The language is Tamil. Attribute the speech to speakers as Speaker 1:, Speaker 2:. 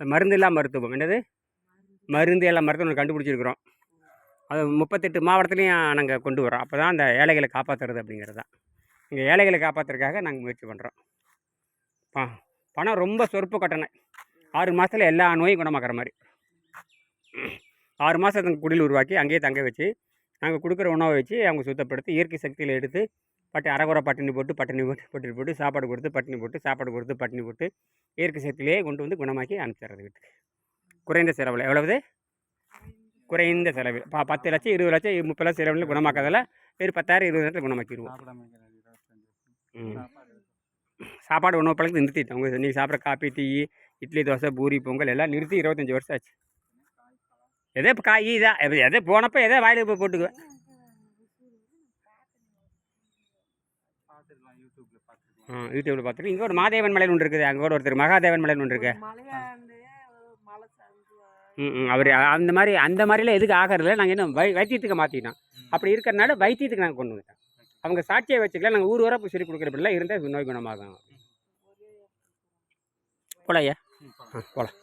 Speaker 1: மருந்து இல்லா மருத்துவம். என்னது? மருந்து எல்லாம் மருத்துவம் கண்டுபிடிச்சிருக்கிறோம். அது முப்பத்தெட்டு மாவட்டத்துலேயும் நாங்கள் கொண்டு வரோம் அப்போ தான் அந்த ஏழைகளை காப்பாற்றுறது அப்படிங்கிறது. தான் இங்கே ஏழைகளை காப்பாற்றுறதுக்காக நாங்கள் முயற்சி பண்ணுறோம் ப பணம் ரொம்ப சொற்ப கட்டணம் ஆறு மாதத்தில் எல்லா நோயும் குணமாக்குற மாதிரி. ஆறு மாதத்துக்கு குடில் உருவாக்கி அங்கேயே தங்க வச்சு நாங்கள் கொடுக்குற உணவை வச்சு அவங்க சுத்தப்படுத்தி இயற்கை சக்தியில் எடுத்து பட்டு அரைகுறை பட்டினி போட்டு பட்டினி போட்டு பட்டினி போட்டு சாப்பாடு கொடுத்து பட்டினி போட்டு சாப்பாடு கொடுத்து பட்டினி போட்டு இயற்கை சக்தியிலேயே கொண்டு வந்து குணமாக்கி அனுப்பிச்சிடுறது வீட்டுக்கு. குறைந்த செலவில். எவ்வளவு குறைந்த செலவில் ப பத்து லட்சம் இருபது லட்சம் முப்பது லட்சம் செலவில் குணமாக்காதல வெறும் பத்தாயிரம் இருபது லட்சத்தில் குணமாக்கிடுவோம்.
Speaker 2: சாப்பாடு
Speaker 1: உணவு பழக்கத்தை நிறுத்திட்டோம். உங்கள் நீங்கள் சாப்பிட்ற காப்பி டீ இட்லி தோசை பூரி பொங்கல் எல்லாம் நிறுத்தி இருபத்தஞ்சி வருஷம் ஆச்சு. எதோ இப்போ காய் தான் எது- எதோ போனப்போ எதோ வாயில் போய் போட்டுக்குவேன்.
Speaker 2: யூடியூப்ல
Speaker 1: பார்த்துட்டு இங்கே ஒரு மாதேவன் மலைன்னு ஒன்று இருக்குது. அங்கே கூட ஒருத்தர் மகாதேவன் மலைன்னு ஒன்று இருக்கு.
Speaker 3: மலை
Speaker 1: ம் அவர் அந்த மாதிரி அந்த மாதிரிலாம் எதுக்கு ஆகிறதில்ல. நாங்கள் என்ன வை வைத்தியத்துக்கு மாற்றிட்டோம் அப்படி இருக்கிறனால வைத்தியத்துக்கு நாங்கள் கொண்டு வந்துட்டோம். அவங்க சாட்சியை வச்சுக்கலாம். நாங்கள் ஊர் போய் சொல்லி கொடுக்குறப்பெல்லாம் இருந்தால் நோய் குணமாகும். ஆ போகலாம்